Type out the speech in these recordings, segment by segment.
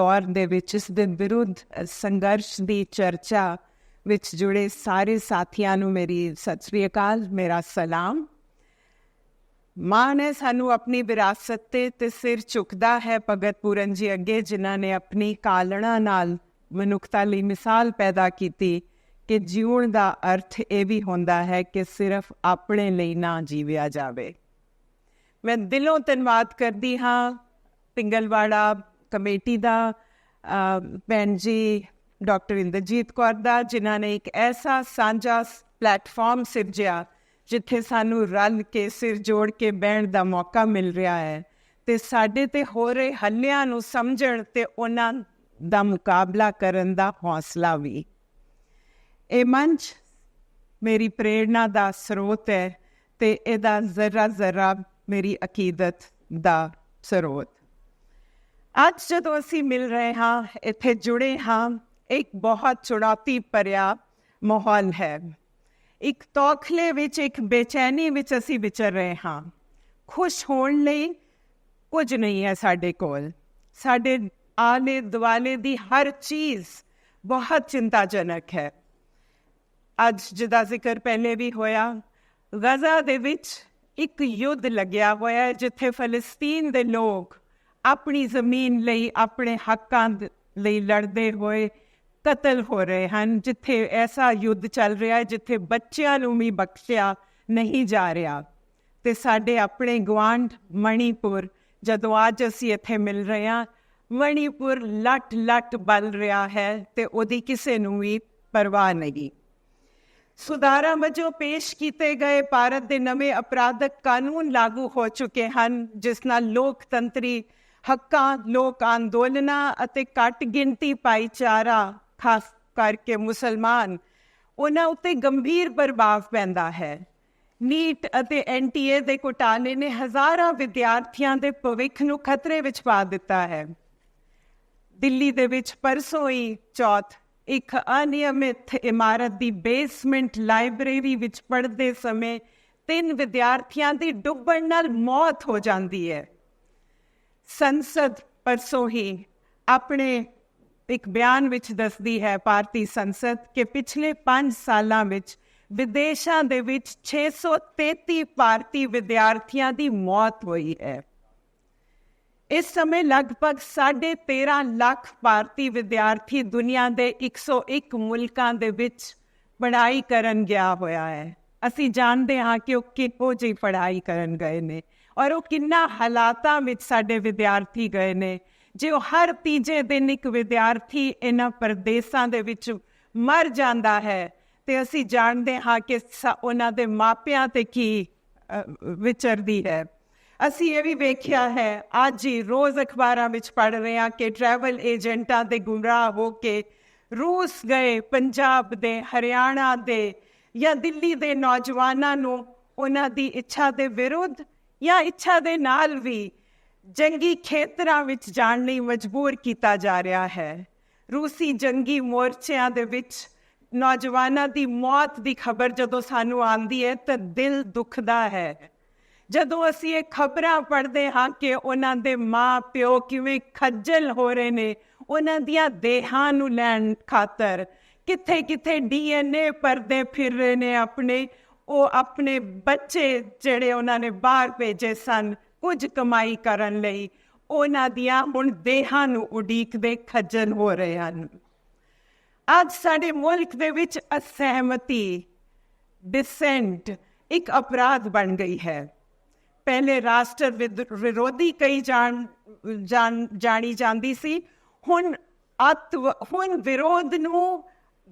ਦੌਰ ਦੇ ਵਿੱਚ ਇਸ ਦੇ ਵਿਰੁੱਧ ਸੰਘਰਸ਼ ਦੀ ਚਰਚਾ ਵਿੱਚ ਜੁੜੇ ਸਾਰੇ ਸਾਥੀਆਂ ਨੂੰ ਮੇਰੀ ਸਤਿ ਸ੍ਰੀ ਅਕਾਲ, ਮੇਰਾ ਸਲਾਮ। ਮਾਂ ਨੇ ਸਾਨੂੰ ਆਪਣੀ ਵਿਰਾਸਤ ਤੇ ਤੇ ਸਿਰ ਝੁਕਦਾ ਹੈ ਭਗਤ ਪੂਰਨ ਜੀ ਅੱਗੇ, ਜਿਨ੍ਹਾਂ ਨੇ ਆਪਣੀ ਕਾਲਣਾ ਨਾਲ ਮਨੁੱਖਤਾ ਲਈ ਮਿਸਾਲ ਪੈਦਾ ਕੀਤੀ ਕਿ ਜੀਉਣ ਦਾ ਅਰਥ ਇਹ ਵੀ ਹੁੰਦਾ ਹੈ ਕਿ ਸਿਰਫ ਆਪਣੇ ਲਈ ਨਾ ਜੀਵਿਆ ਜਾਵੇ। ਮੈਂ ਦਿਲੋਂ ਧੰਨਵਾਦ ਕਰਦੀ ਹਾਂ ਪਿੰਗਲਵਾੜਾ ਕਮੇਟੀ ਦਾ ਭੈਣ ਜੀ, ਡਾਕਟਰ ਇੰਦਰਜੀਤ ਕੌਰ ਦਾ, ਜਿਨ੍ਹਾਂ ਨੇ ਇੱਕ ਐਸਾ ਸਾਂਝਾ ਪਲੇਟਫਾਰਮ ਸਿਰਜਿਆ, ਜਿੱਥੇ ਸਾਨੂੰ ਰਲ ਕੇ ਸਿਰ ਜੋੜ ਕੇ ਬਹਿਣ ਦਾ ਮੌਕਾ ਮਿਲ ਰਿਹਾ ਹੈ। ਤੇ ਸਾਡੇ ਤੇ ਹੋ ਰਹੇ ਹੱਲਿਆਂ ਨੂੰ ਸਮਝਣ ਤੇ ਉਹਨਾਂ ਦਾ ਮੁਕਾਬਲਾ ਕਰਨ ਦਾ ਹੌਸਲਾ ਵੀ। ਇਹ ਮੰਚ ਮੇਰੀ ਪ੍ਰੇਰਣਾ ਦਾ ਸਰੋਤ ਹੈ ਤੇ ਇਹਦਾ ਜ਼ਰਾ ਜ਼ਰਾ ਮੇਰੀ ਅਕੀਦਤ ਦਾ ਸਰੋਤ। ਅੱਜ ਜਦੋਂ ਅਸੀਂ ਮਿਲ ਰਹੇ ਹਾਂ, ਇੱਥੇ ਜੁੜੇ ਹਾਂ, ਇੱਕ ਬਹੁਤ ਚੁਣੌਤੀ ਭਰਿਆ ਮਾਹੌਲ ਹੈ। ਇੱਕ ਤੋਖਲੇ ਵਿੱਚ, ਇੱਕ ਬੇਚੈਨੀ ਵਿੱਚ ਅਸੀਂ ਵਿਚਰ ਰਹੇ ਹਾਂ। ਖੁਸ਼ ਹੋਣ ਲਈ ਕੁਝ ਨਹੀਂ ਹੈ ਸਾਡੇ ਕੋਲ। ਸਾਡੇ ਆਲੇ ਦੁਆਲੇ ਦੀ ਹਰ ਚੀਜ਼ ਬਹੁਤ ਚਿੰਤਾਜਨਕ ਹੈ। ਅੱਜ ਜਿਹਦਾ ਜ਼ਿਕਰ ਪਹਿਲੇ ਵੀ ਹੋਇਆ, ਗਜ਼ਾ ਦੇ ਵਿੱਚ ਇੱਕ ਯੁੱਧ ਲੱਗਿਆ ਹੋਇਆ ਹੈ, ਜਿੱਥੇ ਫਲਸਤੀਨ ਦੇ ਲੋਕ ਆਪਣੀ ਜ਼ਮੀਨ ਲਈ, ਆਪਣੇ ਹੱਕਾਂ ਲਈ ਲੜਦੇ ਹੋਏ ਕਤਲ ਹੋ ਰਹੇ ਹਨ, ਜਿੱਥੇ ਐਸਾ ਯੁੱਧ ਚੱਲ ਰਿਹਾ ਹੈ, ਜਿੱਥੇ ਬੱਚਿਆਂ ਨੂੰ ਵੀ ਬਖਸ਼ਿਆ ਨਹੀਂ ਜਾ ਰਿਹਾ। ਤੇ ਸਾਡੇ ਆਪਣੇ ਗਵਾਂਡ ਮਣੀਪੁਰ, ਜਦੋਂ ਅੱਜ ਅਸੀਂ ਇੱਥੇ ਮਿਲ ਰਹੇ ਹਾਂ, ਮਣੀਪੁਰ ਲੱਟ ਲੱਟ ਬਲ ਰਿਹਾ ਹੈ ਤੇ ਉਹਦੀ ਕਿਸੇ ਨੂੰ ਵੀ ਪਰਵਾਹ ਨਹੀਂ। ਸੁਧਾਰਾਂ ਵਜੋਂ ਪੇਸ਼ ਕੀਤੇ ਗਏ ਭਾਰਤ ਦੇ ਨਵੇਂ ਅਪਰਾਧਕ ਕਾਨੂੰਨ ਲਾਗੂ ਹੋ ਚੁੱਕੇ ਹਨ, ਜਿਸ ਨਾਲ ਲੋਕਤੰਤਰੀ ਹੱਕਾਂ, ਲੋਕ ਅੰਦੋਲਨਾਂ ਅਤੇ ਘੱਟ ਗਿਣਤੀ ਭਾਈਚਾਰਾ, ਖਾਸ ਕਰਕੇ ਮੁਸਲਮਾਨ, ਉਹਨਾਂ ਉੱਤੇ ਗੰਭੀਰ ਪ੍ਰਭਾਵ ਪੈਂਦਾ ਹੈ। ਨੀਟ ਅਤੇ ਐਨਟੀਏ ਦੇ ਘੁਟਾਲੇ ਨੇ ਹਜ਼ਾਰਾਂ ਵਿਦਿਆਰਥੀਆਂ ਦੇ ਭਵਿੱਖ ਨੂੰ ਖਤਰੇ ਵਿੱਚ ਪਾ ਦਿੱਤਾ ਹੈ। ਦਿੱਲੀ ਦੇ ਵਿੱਚ ਪਰਸੋਂ ਹੀ ਚੌਥ ਇੱਕ ਅਨਿਯਮਿਤ ਇਮਾਰਤ ਦੀ ਬੇਸਮੈਂਟ ਲਾਇਬ੍ਰੇਰੀ ਵਿੱਚ ਪੜ੍ਹਦੇ ਸਮੇਂ ਤਿੰਨ ਵਿਦਿਆਰਥੀਆਂ ਦੀ ਡੁੱਬਣ ਨਾਲ ਮੌਤ ਹੋ ਜਾਂਦੀ ਹੈ। ਸੰਸਦ ਪਰਸੋਂ ਹੀ ਆਪਣੇ ਇੱਕ ਬਿਆਨ ਵਿੱਚ ਦੱਸਦੀ ਹੈ ਭਾਰਤੀ ਸੰਸਦ ਕਿ ਪਿਛਲੇ 5 ਸਾਲਾਂ ਵਿੱਚ ਵਿਦੇਸ਼ਾਂ ਦੇ ਵਿੱਚ 633 ਭਾਰਤੀ ਵਿਦਿਆਰਥੀਆਂ ਦੀ ਮੌਤ ਹੋਈ ਹੈ। ਇਸ ਸਮੇਂ ਲਗਭਗ 13.5 ਲੱਖ ਭਾਰਤੀ ਵਿਦਿਆਰਥੀ ਦੁਨੀਆ ਦੇ 101 ਮੁਲਕਾਂ ਦੇ ਵਿੱਚ ਪੜ੍ਹਾਈ ਕਰਨ ਗਿਆ ਹੋਇਆ ਹੈ। ਅਸੀਂ ਜਾਣਦੇ ਹਾਂ ਕਿ ਉਹ ਕਿਹੋ ਜਿਹੀ ਪੜ੍ਹਾਈ ਕਰਨ ਗਏ ਨੇ। ਔਰ ਉਹ ਕਿੰਨਾ ਹਾਲਾਤਾਂ ਵਿੱਚ ਸਾਡੇ ਵਿਦਿਆਰਥੀ ਗਏ ਨੇ। ਜੇ ਉਹ ਹਰ ਤੀਜੇ ਦਿਨ ਇੱਕ ਵਿਦਿਆਰਥੀ ਇਹਨਾਂ ਪਰਦੇਸਾਂ ਦੇ ਵਿੱਚ ਮਰ ਜਾਂਦਾ ਹੈ, ਤੇ ਅਸੀਂ ਜਾਣਦੇ ਹਾਂ ਕਿ ਉਹਨਾਂ ਦੇ ਮਾਪਿਆਂ ਤੇ ਕੀ ਵਿਚਰਦੀ ਹੈ। ਅਸੀਂ ਇਹ ਵੀ ਵੇਖਿਆ ਹੈ, ਅੱਜ ਹੀ ਰੋਜ਼ ਅਖਬਾਰਾਂ ਵਿੱਚ ਪੜ ਰਹੇ ਹਾਂ ਕਿ ਟਰੈਵਲ ਏਜੰਟਾਂ ਦੇ ਗੁੰਮਰਾਹ ਹੋ ਕੇ ਰੂਸ ਗਏ, ਪੰਜਾਬ ਦੇ, ਹਰਿਆਣਾ ਦੇ ਜਾਂ ਦਿੱਲੀ ਦੇ ਨੌਜਵਾਨਾਂ ਨੂੰ ਉਹਨਾਂ ਦੀ ਇੱਛਾ ਦੇ ਵਿਰੁੱਧ ਜਾਂ ਇੱਛਾ ਦੇ ਨਾਲ ਵੀ ਜੰਗੀ ਖੇਤਰਾਂ ਵਿੱਚ ਜਾਣ ਲਈ ਮਜਬੂਰ ਕੀਤਾ ਜਾ ਰਿਹਾ ਹੈ। ਰੂਸੀ ਜੰਗੀ ਮੋਰਚਿਆਂ ਦੇ ਵਿੱਚ ਨੌਜਵਾਨਾਂ ਦੀ ਮੌਤ ਦੀ ਖਬਰ ਜਦੋਂ ਸਾਨੂੰ ਆਉਂਦੀ ਹੈ ਤਾਂ ਦਿਲ ਦੁਖਦਾ ਹੈ। ਜਦੋਂ ਅਸੀਂ ਇਹ ਖਬਰਾਂ ਪੜ੍ਹਦੇ ਹਾਂ ਕਿ ਉਹਨਾਂ ਦੇ ਮਾਂ, ਪਿਓ ਕਿਵੇਂ ਖੱਜਲ ਹੋ ਰਹੇ ਨੇ, ਉਹਨਾਂ ਦੀਆਂ ਦੇਹਾਂ ਨੂੰ ਲੈਣ ਖਾਤਰ ਕਿੱਥੇ ਕਿੱਥੇ ਡੀਐਨਏ ਪਰਦੇ ਫਿਰ ਰਹੇ ਨੇ ਆਪਣੇ ਉਹ ਆਪਣੇ ਬੱਚੇ ਜਿਹੜੇ ਉਹਨਾਂ ਨੇ ਬਾਹਰ ਭੇਜੇ ਸਨ, ਕੁਝ ਕਮਾਈ ਕਰਨ ਲਈ, ਉਹਨਾਂ ਦੀਆਂ ਹੁਣ ਦੇਹਾਂ ਨੂੰ ਉਡੀਕਦੇ ਖੱਜਲ ਹੋ ਰਹੇ ਹਨ। ਅੱਜ ਸਾਡੇ ਮੁਲਕ ਦੇ ਵਿੱਚ ਅਸਹਿਮਤੀ ਡਿਸੈਂਟ ਇੱਕ ਅਪਰਾਧ ਬਣ ਗਈ ਹੈ। ਪਹਿਲੇ ਰਾਸ਼ਟਰ ਵਿਰੋਧੀ ਕਈ ਜਾਣ, ਜਾਣੀ ਜਾਂਦੀ ਸੀ, ਹੁਣ ਅਤ, ਹੁਣ ਵਿਰੋਧ ਨੂੰ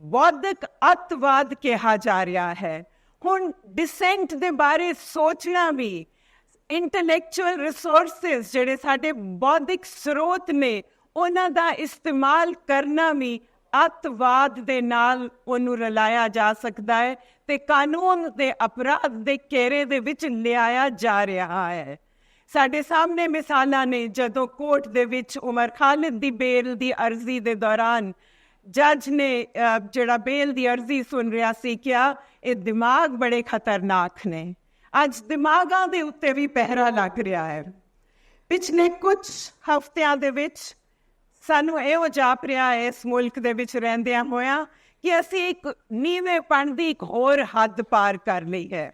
ਬੌਧਿਕ ਅਤਵਾਦ ਕਿਹਾ ਜਾ ਰਿਹਾ ਹੈ। ਹੁਣ ਡਿਸੈਂਟ ਦੇ ਬਾਰੇ ਸੋਚਣਾ ਵੀ ਇੰਟੈਲੈਕਚੁਅਲ ਰਿਸੋਰਸਸ ਜਿਹੜੇ ਸਾਡੇ ਬੌਧਿਕ ਸਰੋਤ ਨੇ, ਉਹਨਾਂ ਦਾ ਇਸਤੇਮਾਲ ਕਰਨਾ ਵੀ ਅਤਵਾਦ ਦੇ ਨਾਲ ਉਹਨੂੰ ਰਲਾਇਆ ਜਾ ਸਕਦਾ ਹੈ ਤੇ ਕਾਨੂੰਨ ਦੇ ਅਪਰਾਧ ਦੇ ਘੇਰੇ ਦੇ ਵਿੱਚ ਲਿਆਇਆ ਜਾ ਰਿਹਾ ਹੈ। ਸਾਡੇ ਸਾਹਮਣੇ ਮਿਸਾਲਾਂ ਨੇ ਜਦੋਂ ਕੋਰਟ ਦੇ ਵਿੱਚ ਉਮਰ ਖਾਲਿਦ ਦੀ ਬੇਲ ਦੀ ਅਰਜ਼ੀ ਦੇ ਦੌਰਾਨ ਜੱਜ ਨੇ ਜਿਹੜਾ ਬੇਲ ਦੀ ਅਰਜ਼ੀ ਸੁਣ ਰਿਹਾ ਸੀ, ਕਿਹਾ, ਇਹ ਦਿਮਾਗ ਬੜੇ ਖਤਰਨਾਕ ਨੇ। ਅੱਜ ਦਿਮਾਗਾਂ ਦੇ ਉੱਤੇ ਵੀ ਪਹਿਰਾ ਲੱਗ ਰਿਹਾ ਹੈ। ਪਿਛਲੇ ਕੁਝ ਹਫ਼ਤਿਆਂ ਦੇ ਵਿੱਚ ਸਾਨੂੰ ਇਹੋ ਜਾਪ ਰਿਹਾ ਹੈ, ਇਸ ਮੁਲਕ ਦੇ ਵਿੱਚ ਰਹਿੰਦਿਆਂ ਹੋਇਆਂ, ਕਿ ਅਸੀਂ ਇੱਕ ਨੀਵੇਂਪਣ ਦੀ ਇੱਕ ਹੋਰ ਹੱਦ ਪਾਰ ਕਰ ਲਈ ਹੈ।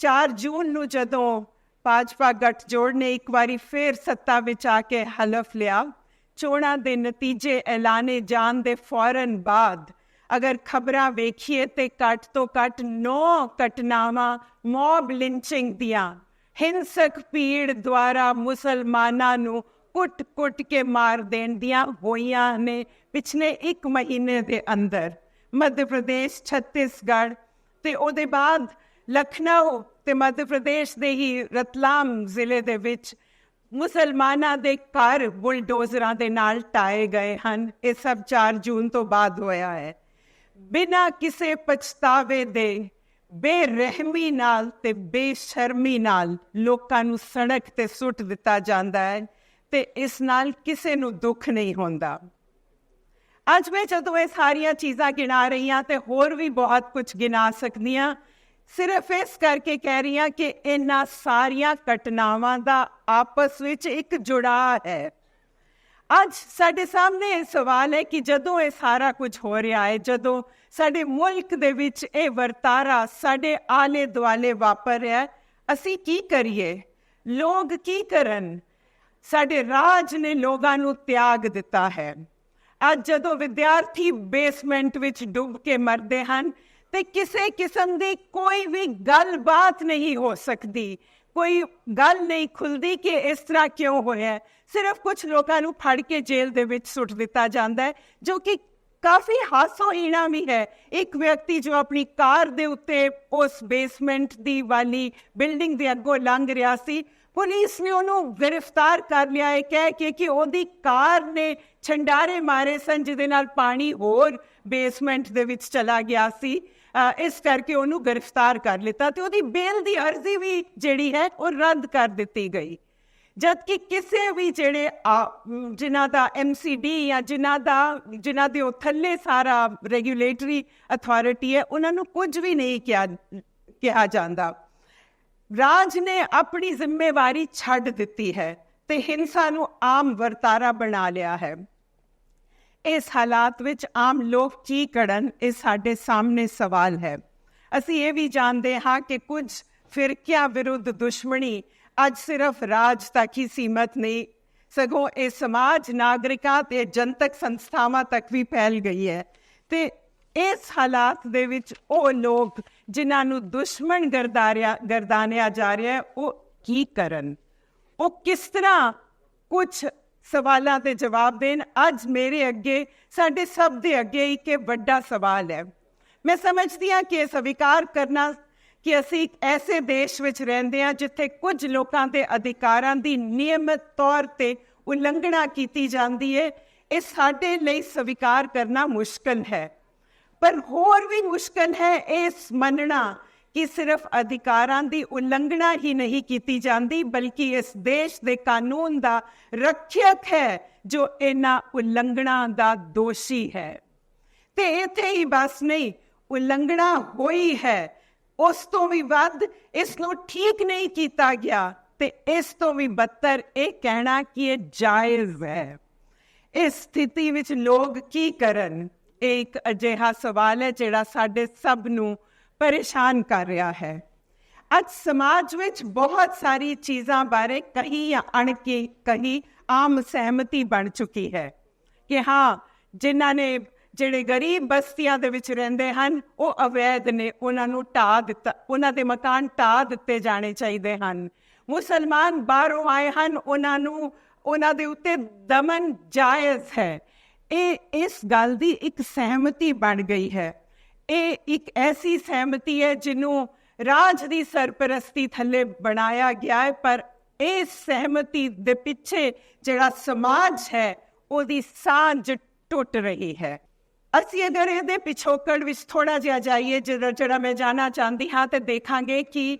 4 ਜੂਨ ਨੂੰ ਜਦੋਂ ਭਾਜਪਾ ਗੱਠਜੋੜ ਨੇ ਇੱਕ ਵਾਰੀ ਫੇਰ ਸੱਤਾ ਵਿੱਚ ਆ ਕੇ ਹਲਫ ਲਿਆ ਚੋਣਾਂ ਦੇ ਨਤੀਜੇ ਐਲਾਨੇ ਜਾਣ ਦੇ ਫੌਰਨ ਬਾਅਦ, ਅਗਰ ਖਬਰਾਂ ਵੇਖੀਏ ਤੇ ਘੱਟ ਤੋਂ ਘੱਟ 9 ਘਟਨਾਵਾਂ ਮੌਬ ਲਿੰਚਿੰਗ ਦੀਆਂ, ਹਿੰਸਕ ਭੀੜ ਦੁਆਰਾ ਮੁਸਲਮਾਨਾਂ ਨੂੰ ਕੁੱਟ-ਕੁੱਟ ਕੇ ਮਾਰ ਦੇਣ ਦੀਆਂ ਹੋਈਆਂ ਨੇ ਪਿਛਲੇ 1 ਮਹੀਨੇ ਦੇ ਅੰਦਰ। ਮੱਧ ਪ੍ਰਦੇਸ਼, ਛੱਤੀਸਗੜ੍ਹ ਤੇ ਉਹਦੇ ਬਾਅਦ ਲਖਨਊ ਤੇ ਮੱਧ ਪ੍ਰਦੇਸ਼ ਦੇ ਹੀ ਰਤਲਾਮ ਜ਼ਿਲ੍ਹੇ ਦੇ ਵਿੱਚ ਮੁਸਲਮਾਨਾਂ ਦੇ ਘਰ ਬੁਲਡੋਜ਼ਰਾਂ ਦੇ ਨਾਲ ਟਾਏ ਗਏ ਹਨ। ਇਹ ਸਭ 4 ਜੂਨ ਤੋਂ ਬਾਅਦ ਹੋਇਆ ਹੈ। ਬਿਨਾਂ ਕਿਸੇ ਪਛਤਾਵੇ ਦੇ, ਬੇਰਹਿਮੀ ਨਾਲ ਤੇ ਬੇਸ਼ਰਮੀ ਨਾਲ ਲੋਕਾਂ ਨੂੰ ਸੜਕ ਤੇ ਸੁੱਟ ਦਿੱਤਾ ਜਾਂਦਾ ਹੈ ਤੇ ਇਸ ਨਾਲ ਕਿਸੇ ਨੂੰ ਦੁੱਖ ਨਹੀਂ ਹੁੰਦਾ। ਅੱਜ ਮੈਂ ਜਦੋਂ ਇਹ ਸਾਰੀਆਂ ਚੀਜ਼ਾਂ ਗਿਣਾ ਰਹੀ ਹਾਂ ਤੇ ਹੋਰ ਵੀ ਬਹੁਤ ਕੁਝ ਗਿਣਾ ਸਕਦੀਆਂ ਸਿਰਫ ਇਸ ਕਰਕੇ ਕਹਿ ਰਹੀ ਹਾਂ ਕਿ ਇਹਨਾਂ ਸਾਰੀਆਂ ਘਟਨਾਵਾਂ ਦਾ ਆਪਸ ਵਿੱਚ ਇੱਕ ਜੁੜਾਅ ਹੈ। ਅੱਜ ਸਾਡੇ ਸਾਹਮਣੇ ਇਹ ਸਵਾਲ ਹੈ ਕਿ ਜਦੋਂ ਇਹ ਸਾਰਾ ਕੁਝ ਹੋ ਰਿਹਾ ਹੈ, ਜਦੋਂ ਸਾਡੇ ਮੁਲਕ ਦੇ ਵਿੱਚ ਇਹ ਵਰਤਾਰਾ ਸਾਡੇ ਆਲੇ ਦੁਆਲੇ ਵਾਪਰ ਰਿਹਾ ਹੈ, ਅਸੀਂ ਕੀ ਕਰੀਏ? ਲੋਕ ਕੀ ਕਰਨ? ਸਾਡੇ ਰਾਜ ਨੇ ਲੋਕਾਂ ਨੂੰ ਤਿਆਗ ਦਿੱਤਾ ਹੈ। ਅੱਜ ਜਦੋਂ ਵਿਦਿਆਰਥੀ ਬੇਸਮੈਂਟ ਵਿੱਚ ਡੁੱਬ ਕੇ ਮਰਦੇ ਹਨ ਤੇ ਕਿਸੇ ਕਿਸਮ ਦੀ ਕੋਈ ਵੀ ਗੱਲਬਾਤ ਨਹੀਂ ਹੋ ਸਕਦੀ। ਕੋਈ ਗੱਲ ਨਹੀਂ ਖੁੱਲਦੀ ਕਿ ਇਸ ਤਰ੍ਹਾਂ ਕਿਉਂ ਹੋਇਆ ਸਿਰਫ ਕੁਝ ਲੋਕਾਂ ਨੂੰ ਫੜ ਕੇ ਜੇਲ੍ਹ ਦੇ ਵਿੱਚ ਸੁੱਟ ਦਿੱਤਾ ਜਾਂਦਾ ਹੈ, ਜੋ ਕਿ ਕਾਫੀ ਹਾਸੋਹੀਣਾ ਵੀ ਹੈ। ਇੱਕ ਵਿਅਕਤੀ ਜੋ ਆਪਣੀ ਕਾਰ ਦੇ ਉੱਤੇ ਉਸ ਬੇਸਮੈਂਟ ਦੀ ਵਾਲੀ ਬਿਲਡਿੰਗ ਦੇ ਅੱਗੋਂ ਲੰਘ ਰਿਹਾ ਸੀ, ਪੁਲਿਸ ਨੇ ਉਹਨੂੰ ਗ੍ਰਿਫਤਾਰ ਕਰ ਲਿਆ। ਹੈ ਕਹਿ ਕੇ ਕਿ ਉਹਦੀ ਕਾਰ ਨੇ ਛੰਡਾਰੇ ਮਾਰੇ ਸਨ, ਜਿਹਦੇ ਨਾਲ ਪਾਣੀ ਹੋਰ ਬੇਸਮੈਂਟ ਦੇ ਵਿੱਚ ਚਲਾ ਗਿਆ ਸੀ। ਇਸ ਕਰਕੇ ਉਹਨੂੰ ਗ੍ਰਿਫਤਾਰ ਕਰ ਲਿੱਤਾ ਤੇ ਉਹਦੀ ਬੇਲ ਦੀ ਅਰਜ਼ੀ ਵੀ ਜਿਹੜੀ ਹੈ, ਉਹ ਰੱਦ ਕਰ ਦਿੱਤੀ ਗਈ। ਜਦਕਿ ਕਿਸੇ ਵੀ ਜਿਹੜੇ ਜਿਨ੍ਹਾਂ ਦਾ ਐਮਸੀਡੀ ਜਾਂ ਜਿਨ੍ਹਾਂ ਦਾ, ਜਿਨ੍ਹਾਂ ਦੇ ਉਹ ਥੱਲੇ ਸਾਰਾ ਰੈਗੂਲੇਟਰੀ ਅਥਾਰਟੀ ਹੈ, ਉਹਨਾਂ ਨੂੰ ਕੁਝ ਵੀ ਨਹੀਂ ਕਿਹਾ ਕਿਹਾ ਜਾਂਦਾ। ਰਾਜ ਨੇ ਆਪਣੀ ਜ਼ਿੰਮੇਵਾਰੀ ਛੱਡ ਦਿੱਤੀ ਹੈ ਤੇ ਹਿੰਸਾ ਨੂੰ ਆਮ ਵਰਤਾਰਾ ਬਣਾ ਲਿਆ ਹੈ। ਇਸ ਹਾਲਾਤ ਵਿੱਚ ਆਮ ਲੋਕ ਕੀ ਕਰਨ, ਇਹ ਸਾਡੇ ਸਾਹਮਣੇ ਸਵਾਲ ਹੈ। ਅਸੀਂ ਇਹ ਵੀ ਜਾਣਦੇ ਹਾਂ ਕਿ ਕੁਝ ਫਿਰਕਿਆਂ ਵਿਰੁੱਧ ਦੁਸ਼ਮਣੀ ਅੱਜ ਸਿਰਫ ਰਾਜ ਤੱਕ ਹੀ ਸੀਮਤ ਨਹੀਂ, ਸਗੋਂ ਇਹ ਸਮਾਜ, ਨਾਗਰਿਕਾਂ ਤੇ ਜਨਤਕ ਸੰਸਥਾਵਾਂ ਤੱਕ ਵੀ ਫੈਲ ਗਈ ਹੈ। ਤੇ ਇਸ ਹਾਲਾਤ ਦੇ ਵਿੱਚ ਉਹ ਲੋਕ ਜਿਨ੍ਹਾਂ ਨੂੰ ਦੁਸ਼ਮਣ ਗਰਦਾਰਿਆ, ਗਰਦਾਨਿਆ ਜਾ ਰਿਹਾ ਉਹ ਕੀ ਕਰਨ? ਉਹ ਕਿਸ ਤਰ੍ਹਾਂ ਕੁਝ ਸਵਾਲਾਂ ਦੇ ਜਵਾਬ ਦੇਣ। ਅੱਜ ਮੇਰੇ ਅੱਗੇ, ਸਾਡੇ ਸਭ ਦੇ ਅੱਗੇ ਇੱਕ ਵੱਡਾ ਸਵਾਲ ਹੈ। ਮੈਂ ਸਮਝਦੀ ਹਾਂ ਕਿ ਇਹ ਸਵੀਕਾਰ ਕਰਨਾ ਕਿ ਅਸੀਂ ਇੱਕ ਐਸੇ ਦੇਸ਼ ਵਿੱਚ ਰਹਿੰਦੇ ਹਾਂ ਜਿੱਥੇ ਕੁਝ ਲੋਕਾਂ ਦੇ ਅਧਿਕਾਰਾਂ ਦੀ ਨਿਯਮਿਤ ਤੌਰ ਤੇ ਉਲੰਘਣਾ ਕੀਤੀ ਜਾਂਦੀ ਹੈ ਇਹ ਸਾਡੇ ਲਈ ਸਵੀਕਾਰ ਕਰਨਾ ਮੁਸ਼ਕਲ ਹੈ। ਪਰ ਹੋਰ ਵੀ ਮੁਸ਼ਕਲ ਹੈ ਇਸ ਮੰਨਣਾ ਕਿ ਸਿਰਫ ਅਧਿਕਾਰਾਂ ਦੀ ਉਲੰਘਣਾ ਹੀ ਨਹੀਂ ਕੀਤੀ ਜਾਂਦੀ, ਬਲਕਿ ਇਸ ਦੇਸ਼ ਦੇ ਕਾਨੂੰਨ ਦਾ ਰੱਖਿਅਕ ਹੈ, ਜੋ ਇਹਨਾਂ ਉਲੰਘਣਾ ਦਾ ਦੋਸ਼ੀ ਹੈ। ਤੇ ਇੱਥੇ ਹੀ ਬਸ ਨਹੀਂ, ਉਲੰਘਣਾ ਹੋਈ ਹੈ। ਉਸ ਤੋਂ ਵੀ ਵੱਧ ਇਸ ਨੂੰ ਠੀਕ ਨਹੀਂ ਕੀਤਾ ਗਿਆ ਤੇ ਇਸ ਤੋਂ ਵੀ ਬੱਤਰ ਇਹ ਕਹਿਣਾ ਕਿ ਇਹ ਜਾਇਜ਼ ਹੈ। ਇਸ ਸਥਿਤੀ ਵਿੱਚ ਲੋਕ ਕੀ ਕਰਨ? ਇਹ ਇੱਕ ਅਜਿਹਾ ਸਵਾਲ ਹੈ ਜਿਹੜਾ ਸਾਡੇ ਸਭ ਨੂੰ ਪਰੇਸ਼ਾਨ ਕਰ ਰਿਹਾ ਹੈ। ਅੱਜ ਸਮਾਜ ਵਿੱਚ ਬਹੁਤ ਸਾਰੀ ਚੀਜ਼ਾਂ ਬਾਰੇ ਕਹੀ ਜਾਂ ਅਣਕੇ ਕਹੀ ਆਮ ਸਹਿਮਤੀ ਬਣ ਚੁੱਕੀ ਹੈ ਕਿ ਹਾਂ, ਜਿਨ੍ਹਾਂ ਨੇ ਜਿਹੜੇ ਗਰੀਬ ਬਸਤੀਆਂ ਦੇ ਵਿੱਚ ਰਹਿੰਦੇ ਹਨ, ਉਹ ਅਵੈਧ ਨੇ, ਉਹਨਾਂ ਨੂੰ ਢਾ ਦਿੱਤਾ, ਉਹਨਾਂ ਦੇ ਮਕਾਨ ਢਾ ਦਿੱਤੇ ਜਾਣੇ ਚਾਹੀਦੇ ਹਨ। ਮੁਸਲਮਾਨ ਬਾਹਰੋਂ ਆਏ ਹਨ, ਉਹਨਾਂ ਨੂੰ, ਉਹਨਾਂ ਦੇ ਉੱਤੇ ਦਮਨ ਜਾਇਜ਼ ਹੈ। ਇਹ, ਇਸ ਗੱਲ ਦੀ ਇੱਕ ਸਹਿਮਤੀ ਬਣ ਗਈ ਹੈ। ਇਹ ਇੱਕ ਐਸੀ ਸਹਿਮਤੀ ਹੈ ਜਿਹਨੂੰ ਰਾਜ ਦੀ ਸਰਪ੍ਰਸਤੀ ਥੱਲੇ ਬਣਾਇਆ ਗਿਆ ਹੈ, ਪਰ ਇਸ ਸਹਿਮਤੀ ਦੇ ਪਿੱਛੇ ਜਿਹੜਾ ਸਮਾਜ ਹੈ, ਉਹਦੀ ਸਾਂਝ ਟੁੱਟ ਰਹੀ ਹੈ। ਅਸੀਂ ਅਗਰ ਇਹਦੇ ਪਿਛੋਕੜ ਵਿੱਚ ਥੋੜਾ ਜਿਹਾ ਜਾਈਏ, ਜਿਹੜਾ ਜਿਹੜਾ ਮੈਂ ਜਾਣਾ ਚਾਹੁੰਦੀ ਹਾਂ, ਤੇ ਦੇਖਾਂਗੇ ਕਿ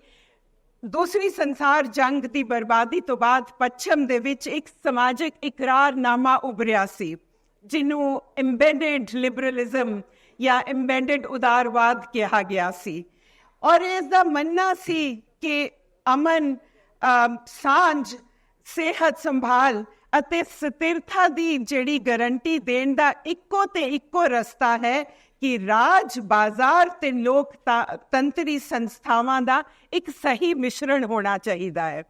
ਦੂਸਰੀ ਸੰਸਾਰ ਜੰਗ ਦੀ ਬਰਬਾਦੀ ਤੋਂ ਬਾਅਦ ਪੱਛਮ ਦੇ ਵਿੱਚ ਇੱਕ ਸਮਾਜਿਕ ਇਕਰਾਰਨਾਮਾ ਉਭਰਿਆ ਸੀ, ਜਿਹਨੂੰ ਐਮਬੈਡਡ ਲਿਬਰਲਿਜ਼ਮ ਜਾਂ ਐਮਬੈਡਡ ਉਦਾਰਵਾਦ ਕਿਹਾ ਗਿਆ ਸੀ। ਔਰ ਇਸ ਦਾ ਮੰਨਣਾ ਸੀ ਕਿ ਅਮਨ ਸਾਂਝ, ਸਿਹਤ ਸੰਭਾਲ ਅਤੇ ਸਥਿਰਤਾ ਦੀ ਜਿਹੜੀ ਗਾਰੰਟੀ ਦੇਣ ਦਾ ਇੱਕੋ ਤੇ ਇੱਕੋ ਰਸਤਾ ਹੈ ਕਿ ਰਾਜ, ਬਾਜ਼ਾਰ ਤੇ ਲੋਕ ਤੰਤਰੀ ਸੰਸਥਾਵਾਂ ਦਾ ਇੱਕ ਸਹੀ ਮਿਸ਼ਰਣ ਹੋਣਾ ਚਾਹੀਦਾ ਹੈ।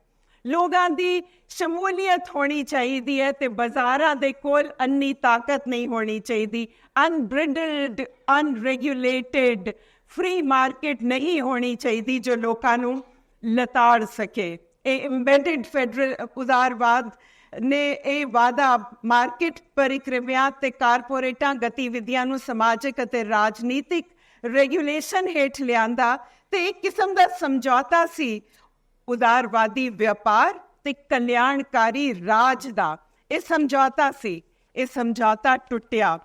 ਲੋਕਾਂ ਦੀ ਸ਼ਮੂਲੀਅਤ ਹੋਣੀ ਚਾਹੀਦੀ ਹੈ ਤੇ ਬਾਜ਼ਾਰਾਂ ਦੇ ਕੋਲ ਅੰਨੀ ਤਾਕਤ ਨਹੀਂ ਹੋਣੀ ਚਾਹੀਦੀ। ਅਨਬ੍ਰਿਡਲਡ ਅਨਰੈਗੂਲੇਟਡ ਫ੍ਰੀ ਮਾਰਕੀਟ ਨਹੀਂ ਹੋਣੀ ਚਾਹੀਦੀ ਜੋ ਲੋਕਾਂ ਨੂੰ ਲਤਾੜ ਸਕੇ। ਇਹ ਇੰਬੈਡਡ ਫੈਡਰਲ ਉਦਾਰਵਾਦ ਨੇ ਇਹ ਵਾਦਾ ਮਾਰਕੀਟ ਪਰਿਕਰਮਿਆ ਤੇ ਕਾਰਪੋਰੇਟਾਂ ਗਤੀਵਿਧੀਆਂ ਨੂੰ ਸਮਾਜਿਕ ਅਤੇ ਰਾਜਨੀਤਿਕ ਰੈਗੂਲੇਸ਼ਨ ਹੇਠ ਲਿਆਂਦਾ ਤੇ ਇੱਕ ਕਿਸਮ ਦਾ ਸਮਝੌਤਾ ਸੀ ਉਦਾਰਵਾਦੀ ਵਪਾਰ ਤੇ ਕਲਿਆਣਕਾਰੀ ਰਾਜ ਦਾ। ਇਹ ਸਮਝੌਤਾ ਸੀ। ਇਹ ਸਮਝੌਤਾ ਟੁੱਟਿਆ।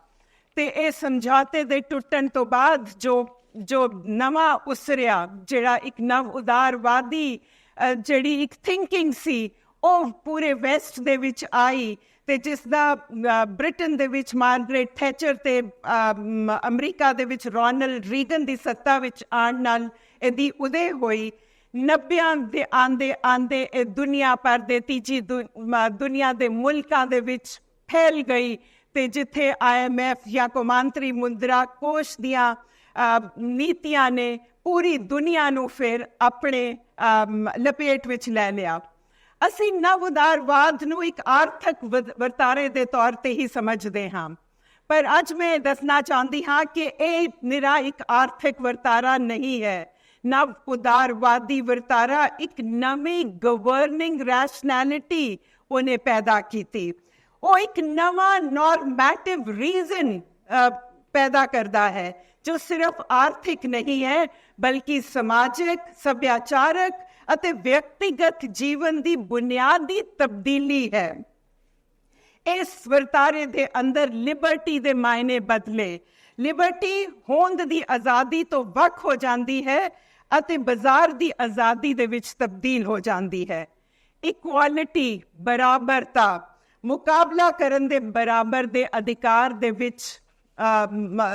ਤੇ ਇਹ ਸਮਝੌਤੇ ਦੇ ਟੁੱਟਣ ਤੋਂ ਬਾਅਦ ਜੋ ਜੋ ਨਵਾਂ ਉਸਰਿਆ, ਜਿਹੜਾ ਇੱਕ ਨਵ ਉਦਾਰਵਾਦੀ ਜਿਹੜੀ ਇੱਕ ਥਿੰਕਿੰਗ ਸੀ, ਉਹ ਪੂਰੇ ਵੈਸਟ ਦੇ ਵਿੱਚ ਆਈ ਤੇ ਜਿਸ ਦਾ ਬ੍ਰਿਟਨ ਦੇ ਵਿੱਚ ਮਾਰਗਰੇਟ ਥੈਚਰ ਤੇ ਅਮਰੀਕਾ ਦੇ ਵਿੱਚ ਰੋਨਲਡ ਰੀਗਨ ਦੀ ਸੱਤਾ ਵਿੱਚ ਆਉਣ ਨਾਲ ਇਹਦੀ ਉਦੇ ਹੋਈ। 90ਾਂ ਦੇ ਆਂਦੇ ਆਂਦੇ ਇਹ ਦੁਨੀਆ ਭਰ ਦੇ ਤੀਜੀ ਦੁਨੀਆ ਦੇ ਮੁਲਕਾਂ ਦੇ ਵਿੱਚ ਫੈਲ ਗਈ ਤੇ ਜਿੱਥੇ ਆਈਐਮਐਫ ਜਾਂ ਕੋਮਾਂਤਰੀ ਮੁੰਦਰਾ ਕੋਸ਼ ਦੀਆਂ ਨੀਤੀਆਂ ਨੇ ਪੂਰੀ ਦੁਨੀਆ ਨੂੰ ਫਿਰ ਆਪਣੇ ਲਪੇਟ ਵਿੱਚ ਲੈ ਲਿਆ। ਅਸੀਂ ਨਵ ਉਦਾਰਵਾਦ ਨੂੰ ਇੱਕ ਆਰਥਿਕ ਵਰਤਾਰੇ ਦੇ ਤੌਰ ਤੇ ਹੀ ਸਮਝਦੇ ਹਾਂ। ਪਰ ਅੱਜ ਮੈਂ ਦੱਸਣਾ ਚਾਹੁੰਦੀ ਹਾਂ ਕਿ ਇਹ ਨਿਰਾ ਇੱਕ ਆਰਥਿਕ ਵਰਤਾਰਾ ਨਹੀਂ ਹੈ। ਨਵ ਉਦਾਰਵਾਦੀ ਵਰਤਾਰਾ, ਇੱਕ ਨਵੀਂ ਗਵਰਨਿੰਗ ਰੈਸ਼ਨੈਲਿਟੀ ਉਹਨੇ ਪੈਦਾ ਕੀਤੀ। ਉਹ ਇੱਕ ਨਵਾਂ ਨੋਰਮੈਟਿਵ ਰੀਜ਼ਨ ਪੈਦਾ ਕਰਦਾ ਹੈ, ਜੋ ਸਿਰਫ ਆਰਥਿਕ ਨਹੀਂ ਹੈ, ਬਲਕਿ ਸਮਾਜਿਕ, ਸੱਭਿਆਚਾਰਕ ਅਤੇ ਵਿਅਕਤੀਗਤ ਜੀਵਨ ਦੀ ਬੁਨਿਆਦੀ ਤਬਦੀਲੀ ਹੈ। ਇਸ ਵਰਤਾਰੇ ਦੇ ਅੰਦਰ ਲਿਬਰਟੀ ਦੇ ਮਾਇਨੇ ਬਦਲੇ। ਲਿਬਰਟੀ ਹੋਂਦ ਦੀ ਆਜ਼ਾਦੀ ਤੋਂ ਵੱਖ ਹੋ ਜਾਂਦੀ ਹੈ ਅਤੇ ਬਾਜ਼ਾਰ ਦੀ ਆਜ਼ਾਦੀ ਦੇ ਵਿੱਚ ਤਬਦੀਲ ਹੋ ਜਾਂਦੀ ਹੈ। ਇਕੁਐਲਿਟੀ ਬਰਾਬਰਤਾ, ਮੁਕਾਬਲਾ ਕਰਨ ਦੇ ਬਰਾਬਰ ਦੇ ਅਧਿਕਾਰ ਦੇ ਵਿੱਚ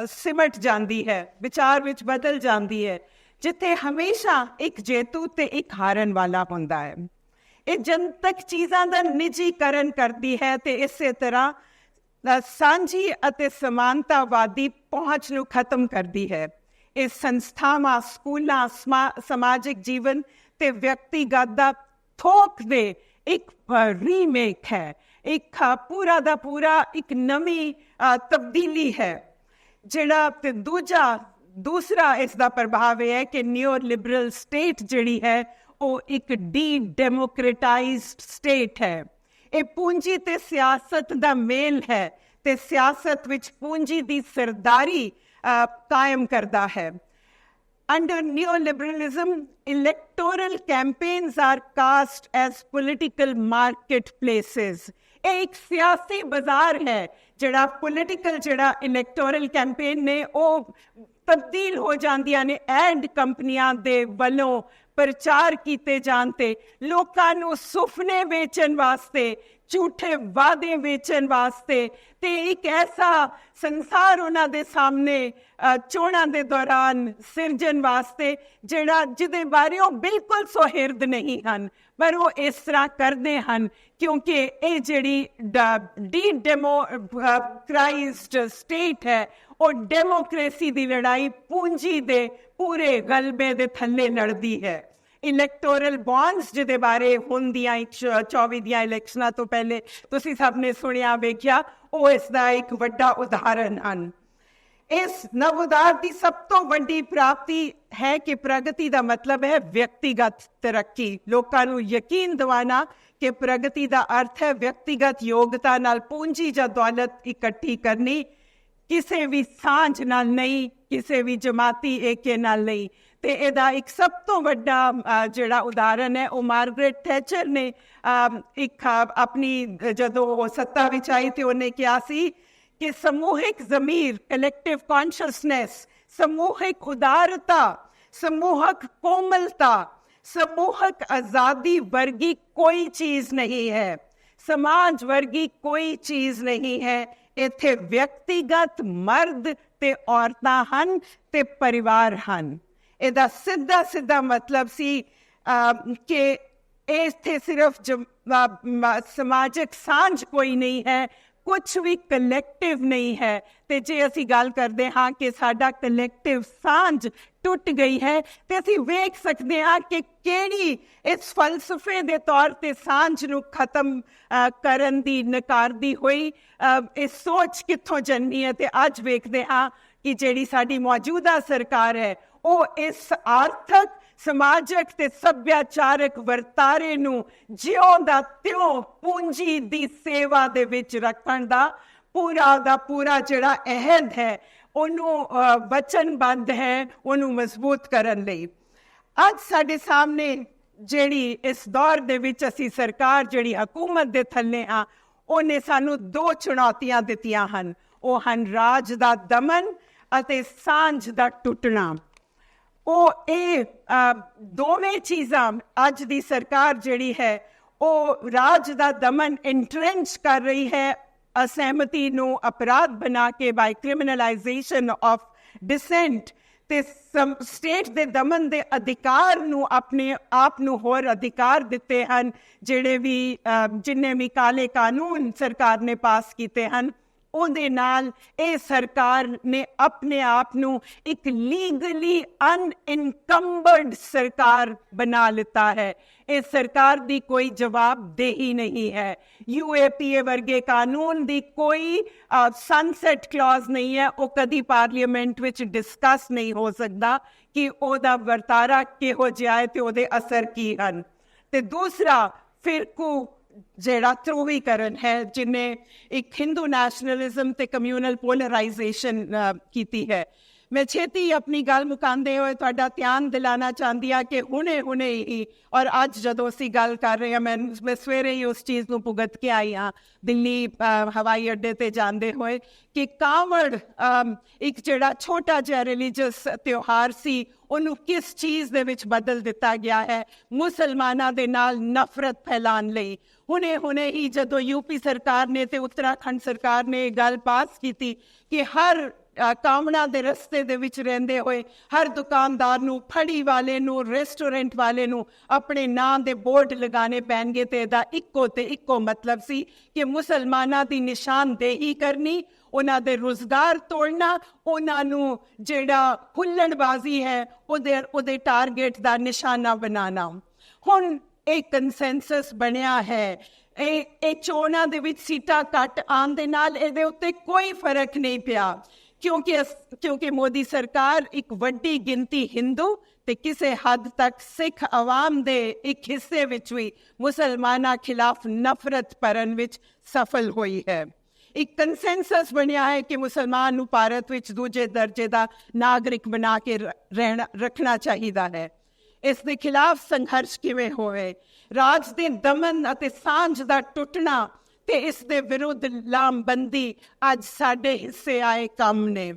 ਸਿਮਟ ਜਾਂਦੀ ਹੈ, ਵਿਚਾਰ ਵਿੱਚ ਬਦਲ ਜਾਂਦੀ ਹੈ, ਜਿੱਥੇ ਹਮੇਸ਼ਾ ਇੱਕ ਜੇਤੂ ਤੇ ਇੱਕ ਹਾਰਨ ਵਾਲਾ ਹੁੰਦਾ ਹੈ। ਇਹ ਜਨਤਕ ਚੀਜ਼ਾਂ ਦਾ ਨਿੱਜੀਕਰਨ ਕਰਦੀ ਹੈ ਤੇ ਇਸੇ ਤਰ੍ਹਾਂ ਸਾਂਝੀ ਅਤੇ ਸਮਾਨਤਾਵਾਦੀ ਪਹੁੰਚ ਨੂੰ ਖਤਮ ਕਰਦੀ ਹੈ। ਇਹ ਸੰਸਥਾਵਾਂ, ਸਕੂਲਾਂ ਸਮਾਜਿਕ ਜੀਵਨ ਤੇ ਵਿਅਕਤੀਗਤ ਦਾ ਥੋਕ ਦੇ ਇੱਕ ਰੀਮੇਕ ਹੈ। ਇੱਕ ਪੂਰਾ ਦਾ ਪੂਰਾ ਇੱਕ ਨਵੀਂ ਤਬਦੀਲੀ ਹੈ। ਜਿਹੜਾ ਤੇ ਦੂਜਾ, ਦੂਸਰਾ ਇਸ ਦਾ ਪ੍ਰਭਾਵ ਇਹ ਹੈ ਕਿ ਨਿਓ ਲਿਬਰਲ ਸਟੇਟ ਜਿਹੜੀ ਹੈ, ਉਹ ਇੱਕ ਡੀ ਡੈਮੋਕ੍ਰੇਟਾਈਜ਼ਡ ਸਟੇਟ ਹੈ। ਇਹ ਪੂੰਜੀ ਤੇ ਸਿਆਸਤ ਦਾ ਮੇਲ ਹੈ ਤੇ ਸਿਆਸਤ ਵਿੱਚ ਪੂੰਜੀ ਦੀ ਸਰਦਾਰੀ ਕਾਇਮ ਕਰਦਾ ਹੈ। Under neoliberalism, electoral campaigns are cast as political marketplaces. ਇਹ ਇੱਕ ਸਿਆਸੀ ਬਾਜ਼ਾਰ ਹੈ, ਜਿਹੜਾ ਪੋਲਿਟੀਕਲ ਜਿਹੜਾ ਇਲੈਕਟੋਰਲ ਕੈਂਪੇਨ ਨੇ, ਉਹ ਤਬਦੀਲ ਹੋ ਜਾਂਦੀਆਂ ਨੇ ਐਂਡ ਕੰਪਨੀਆਂ ਦੇ ਵੱਲੋਂ ਪ੍ਰਚਾਰ ਕੀਤੇ ਜਾਣ ਤੇ। ਲੋਕਾਂ ਨੂੰ ਸੁਪਨੇ ਵੇਚਣ ਵਾਸਤੇ ਝੂਠੇ ਵਾਅਦੇ ਵੇਚਣ ਵਾਸਤੇ ਤੇ ਇੱਕ ਐਸਾ ਸੰਸਾਰ ਉਹਨਾਂ ਦੇ ਸਾਹਮਣੇ ਚੋਣਾਂ ਦੇ ਦੌਰਾਨ ਸਿਰਜਣ ਵਾਸਤੇ ਜਿਹੜਾ ਜਿਹਦੇ ਬਾਰੇ ਉਹ ਬਿਲਕੁਲ ਸੋਹਿਰਦ ਨਹੀਂ ਹਨ, ਪਰ ਉਹ ਇਸ ਤਰ੍ਹਾਂ ਕਰਦੇ ਹਨ ਕਿਉਂਕਿ ਇਹ ਜਿਹੜੀ ਡੀ ਡੈਮੋਕ੍ਰਾਈਜ਼ਡ ਸਟੇਟ ਹੈ, ਉਹ ਡੈਮੋਕ੍ਰੇਸੀ ਦੀ ਲੜਾਈ ਪੂੰਜੀ ਦੇ ਪੂਰੇ ਗਲਬੇ ਦੇ ਥੱਲੇ ਲੜਦੀ ਹੈ। ਇਲੈਕਟੋਰਲ ਬੌਂਡਸ ਜਿਹਦੇ ਬਾਰੇ ਹੁੰਦੀਆਂ 24 ਦੀਆਂ ਇਲੈਕਸ਼ਨਾਂ ਤੋਂ ਪਹਿਲੇ, ਤੁਸੀਂ ਸਭ ਨੇ ਸੁਣਿਆ, ਵੇਖਿਆ, ਉਹ ਇਸ ਦਾ ਇੱਕ ਵੱਡਾ ਉਦਾਹਰਣ ਹਨ। ਇਸ ਨਵਉਦਾਰ ਦੀ ਸਭ ਤੋਂ ਵੱਡੀ ਪ੍ਰਾਪਤੀ ਹੈ ਕਿ ਪ੍ਰਗਤੀ ਦਾ ਮਤਲਬ ਹੈ ਵਿਅਕਤੀਗਤ ਤਰੱਕੀ। ਲੋਕਾਂ ਨੂੰ ਯਕੀਨ ਦਿਵਾਣਾ ਕਿ ਪ੍ਰਗਤੀ ਦਾ ਅਰਥ ਹੈ ਵਿਅਕਤੀਗਤ ਯੋਗਤਾ ਨਾਲ ਪੂੰਜੀ ਜਾਂ ਦੌਲਤ ਇਕੱਠੀ ਕਰਨੀ। ਕਿਸੇ ਵੀ ਸਾਂਝ ਨਾਲ ਨਹੀਂ, ਕਿਸੇ ਵੀ ਜਮਾਤੀ ਏਕੇ ਨਾਲ ਨਹੀਂ। ਤੇ ਇਹਦਾ ਇੱਕ ਸਭ ਤੋਂ ਵੱਡਾ ਜਿਹੜਾ ਉਦਾਹਰਨ ਹੈ, ਉਹ ਮਾਰਗਰੇਟ ਥੈਚਰ ਨੇ ਇੱਕ ਆਪਣੀ, ਜਦੋਂ ਉਹ ਸੱਤਾ ਵਿੱਚ ਆਈ ਤੇ ਉਹਨੇ ਕਿਹਾ ਸੀ ਕਿ ਸਮੂਹਿਕ ਜ਼ਮੀਰ ਕਲੈਕਟਿਵ ਕੌਨਸ਼ੀਅਸਨੈਸ ਸਮੂਹਿਕ ਉਦਾਰਤਾ, ਸਮੂਹਕ ਕੋਮਲਤਾ, ਸਮੂਹਕ ਆਜ਼ਾਦੀ ਵਰਗੀ ਕੋਈ ਚੀਜ਼ ਨਹੀਂ ਹੈ। ਸਮਾਜ ਵਰਗੀ ਕੋਈ ਚੀਜ਼ ਨਹੀਂ ਹੈ। ਇੱਥੇ ਵਿਅਕਤੀਗਤ ਮਰਦ ਤੇ ਔਰਤਾਂ ਹਨ ਤੇ ਪਰਿਵਾਰ ਹਨ। ਇਹਦਾ ਸਿੱਧਾ ਸਿੱਧਾ ਮਤਲਬ ਸੀ ਕਿ ਇੱਥੇ ਸਿਰਫ ਜਮ- ਸਮਾਜਿਕ ਸਾਂਝ ਕੋਈ ਨਹੀਂ ਹੈ ਕੁਝ ਵੀ ਕਲੈਕਟਿਵ ਨਹੀਂ ਹੈ। ਤੇ ਜੇ ਅਸੀਂ ਗੱਲ ਕਰਦੇ ਹਾਂ ਕਿ ਸਾਡਾ ਕਲੈਕਟਿਵ ਸਾਂਝ ਟੁੱਟ ਗਈ ਹੈ, ਤੇ ਅਸੀਂ ਵੇਖ ਸਕਦੇ ਹਾਂ ਕਿ ਕਿਹੜੀ ਇਸ ਫਲਸਫੇ ਦੇ ਤੌਰ ਤੇ ਸਾਂਝ ਨੂੰ ਖਤਮ ਕਰਨ ਦੀ, ਨਕਾਰਦੀ ਹੋਈ ਇਹ ਸੋਚ ਕਿੱਥੋਂ ਜਨਮੀ ਹੈ। ਤੇ ਅੱਜ ਵੇਖਦੇ ਹਾਂ ਕਿ ਜਿਹੜੀ ਸਾਡੀ ਮੌਜੂਦਾ ਸਰਕਾਰ ਹੈ ਉਹ ਇਸ ਆਰਥਿਕ ਸਮਾਜਿਕ ਤੇ ਸੱਭਿਆਚਾਰਕ ਵਰਤਾਰੇ ਨੂੰ ਜਿਉਂ ਦਾ ਤਿਉਂ ਪੂੰਜੀ ਦੀ ਸੇਵਾ ਦੇ ਵਿੱਚ ਰੱਖਣ ਦਾ ਪੂਰਾ ਦਾ ਪੂਰਾ ਜਿਹੜਾ ਅਹਿਦ ਹੈ ਉਹਨੂੰ ਅ, ਵਚਨਬੱਧ ਹੈ ਉਹਨੂੰ ਮਜ਼ਬੂਤ ਕਰਨ ਲਈ। ਅੱਜ ਸਾਡੇ ਸਾਹਮਣੇ ਜਿਹੜੀ ਇਸ ਦੌਰ ਦੇ ਵਿੱਚ ਅਸੀਂ ਸਰਕਾਰ ਜਿਹੜੀ ਹਕੂਮਤ ਦੇ ਥੱਲੇ ਆ ਉਹਨੇ ਸਾਨੂੰ ਦੋ ਚੁਣੌਤੀਆਂ ਦਿੱਤੀਆਂ ਹਨ। ਉਹ ਹਨ ਰਾਜ ਦਾ ਦਮਨ ਅਤੇ ਸਾਂਝ ਦਾ ਟੁੱਟਣਾ। ਉਹ ਇਹ ਦੋਵੇਂ ਚੀਜ਼ਾਂ ਅੱਜ ਦੀ ਸਰਕਾਰ ਜਿਹੜੀ ਹੈ, ਉਹ ਰਾਜ ਦਾ ਦਮਨ ਇੰਟਰੈਂਚ ਕਰ ਰਹੀ ਹੈ, ਅਸਹਿਮਤੀ ਨੂੰ ਅਪਰਾਧ ਬਣਾ ਕੇ ਬਾਈ ਕ੍ਰਿਮੀਨਲਾਈਜੇਸ਼ਨ ਆਫ ਡਿਸੈਂਟ ਤੇ ਸਟੇਟ ਦੇ ਦਮਨ ਦੇ ਅਧਿਕਾਰ ਨੂੰ ਆਪਣੇ ਆਪ ਨੂੰ ਹੋਰ ਅਧਿਕਾਰ ਦਿੱਤੇ ਹਨ, ਜਿਹੜੇ ਵੀ ਜਿੰਨੇ ਵੀ ਕਾਲੇ ਕਾਨੂੰਨ ਸਰਕਾਰ ਨੇ ਪਾਸ ਕੀਤੇ ਹਨ। ਉਹਦੇ ਨਾਲ ਇਹ ਸਰਕਾਰ ਨੇ ਆਪਣੇ ਆਪ ਨੂੰ ਇੱਕ ਲੀਗਲੀ ਅਨਇਨਕੰਬਰਡ ਸਰਕਾਰ ਬਣਾ ਲਿੱਤਾ ਹੈ। ਇਹ ਸਰਕਾਰ ਦੀ ਕੋਈ ਜਵਾਬਦੇਹੀ ਨਹੀਂ ਹੈ। ਯੂਏਪੀਏ ਵਰਗੇ ਕਾਨੂੰਨ ਦੀ ਕੋਈ ਸਨਸੈਟ ਕਲੌਜ਼ ਨਹੀਂ ਹੈ। ਉਹ ਕਦੀ ਪਾਰਲੀਮੈਂਟ ਵਿੱਚ ਡਿਸਕਸ ਨਹੀਂ ਹੋ ਸਕਦਾ ਕਿ ਉਹਦਾ ਵਰਤਾਰਾ ਕਿਹੋ ਜਿਹਾ ਹੈ ਤੇ ਉਹਦੇ ਅਸਰ ਕੀ ਹਨ। ਤੇ ਦੂਸਰਾ, ਫਿਰਕੂ ਜਿਹੜਾ ਧਰੂਵੀਕਰਨ ਹੈ ਜਿਨੇ ਇੱਕ ਹਿੰਦੂ ਨੈਸ਼ਨਲਿਜ਼ਮ ਤੇ ਕਮਿਊਨਲ ਪੋਲਰਾਈਜੇਸ਼ਨ ਕੀਤੀ ਹੈ। ਮੈਂ ਛੇਤੀ ਆਪਣੀ ਗੱਲ ਮੁਕਾਉਂਦੇ ਹੋਏ ਤੁਹਾਡਾ ਧਿਆਨ ਦਿਲਾਣਾ ਚਾਹੁੰਦੀ ਆ ਕਿ ਹੁਣੇ ਹੁਣੇ ਹੀ ਔਰ ਅੱਜ ਜਦੋਂ ਅਸੀਂ ਗੱਲ ਕਰ ਰਹੇ ਹਾਂ, ਮੈਂ ਮੈਂ ਸਵੇਰੇ ਹੀ ਉਸ ਚੀਜ਼ ਨੂੰ ਭੁਗਤ ਕੇ ਆਈ ਹਾਂ, ਦਿੱਲੀ ਹਵਾਈ ਅੱਡੇ ਤੇ ਜਾਂਦੇ ਹੋਏ ਕਿ ਕਾਵੜ ਇੱਕ ਜਿਹੜਾ ਛੋਟਾ ਜਿਹਾ ਰਿਲੀਜੀਅਸ ਤਿਉਹਾਰ ਸੀ, ਉਹਨੂੰ ਕਿਸ ਚੀਜ਼ ਦੇ ਵਿੱਚ ਬਦਲ ਦਿੱਤਾ ਗਿਆ ਹੈ? ਮੁਸਲਮਾਨਾਂ ਦੇ ਨਾਲ ਨਫ਼ਰਤ ਫੈਲਾਉਣ ਲਈ। ਹੁਣੇ ਹੁਣੇ ਹੀ ਜਦੋਂ ਯੂਪੀ ਸਰਕਾਰ ਨੇ ਤੇ ਉੱਤਰਾਖੰਡ ਸਰਕਾਰ ਨੇ ਇਹ ਗੱਲ ਪਾਸ ਕੀਤੀ ਕਿ ਹਰ ਅ, ਦੇ ਰਸਤੇ ਦੇ ਵਿੱਚ ਰਹਿੰਦੇ ਹੋਏ ਹਰ ਦੁਕਾਨਦਾਰ ਨੂੰ ਫੜੀ ਵਾਲੇ ਨੂੰ ਰੈਸਟੋਰੈਂਟ ਵਾਲੇ ਨੂੰ ਆਪਣੇ ਨਾਂ ਦੇ ਬੋਰਡ ਲਗਾਣੇ ਪੈਣਗੇ ਤੇ ਇਹਦਾ ਇੱਕੋ ਤੇ ਇੱਕੋ ਮਤਲਬ ਸੀ ਕਿ ਮੁਸਲਮਾਨਾਂ ਦੀ ਨਿਸ਼ਾਨਦੇਹੀ ਕਰਨੀ ਉਹਨਾਂ ਦੇ ਰੋਜ਼ਗਾਰ ਤੋੜਨਾ ਉਹਨਾਂ ਨੂੰ ਜਿਹੜਾ ਹੁੱਲਣਬਾਜ਼ੀ ਹੈ ਉਹਦੇ ਉਹਦੇ ਟਾਰਗੇਟ ਦਾ ਨਿਸ਼ਾਨਾ ਬਣਾਉਣਾ। ਹੁਣ ਇਹ ਕੰਸੈਂਸਸ ਬਣਿਆ ਹੈ ਇਹ ਇਹ ਚੋਣਾਂ ਦੇ ਵਿੱਚ ਸੀਟਾਂ ਘੱਟ ਆਉਣ ਦੇ ਨਾਲ ਇਹਦੇ ਉੱਤੇ ਕੋਈ ਫ਼ਰਕ ਨਹੀਂ ਪਿਆ। ਕਿਉਂਕਿ ਕਿਉਂਕਿ ਮੋਦੀ ਸਰਕਾਰ ਇੱਕ ਵੱਡੀ ਗਿਣਤੀ ਹਿੰਦੂ ਤੇ ਕਿਸੇ ਹੱਦ ਤੱਕ ਸਿੱਖ ਆਵਾਮ ਦੇ ਇੱਕ ਹਿੱਸੇ ਵਿੱਚ ਵੀ ਮੁਸਲਮਾਨਾਂ ਖਿਲਾਫ ਨਫ਼ਰਤ ਭਰਨ ਵਿੱਚ ਸਫਲ ਹੋਈ ਹੈ। ਇੱਕ ਕੰਸੈਂਸਸ ਬਣਿਆ ਹੈ ਕਿ ਮੁਸਲਮਾਨ ਨੂੰ ਭਾਰਤ ਵਿੱਚ ਦੂਜੇ ਦਰਜੇ ਦਾ ਨਾਗਰਿਕ ਬਣਾ ਕੇ ਰ- ਰਹਿਣਾ, ਰੱਖਣਾ ਚਾਹੀਦਾ ਹੈ। ਇਸ ਦੇ ਖਿਲਾਫ ਸੰਘਰਸ਼ ਕਿਵੇਂ ਹੋਵੇ? ਰਾਜ ਦੇ ਦਮਨ ਅਤੇ ਸਾਂਝ ਦਾ ਟੁੱਟਣਾ ਤੇ ਇਸ ਦੇ ਵਿਰੁੱਧ ਲਾਮਬੰਦੀ ਅੱਜ ਸਾਡੇ ਹਿੱਸੇ ਆਏ ਕੰਮ ਨੇ।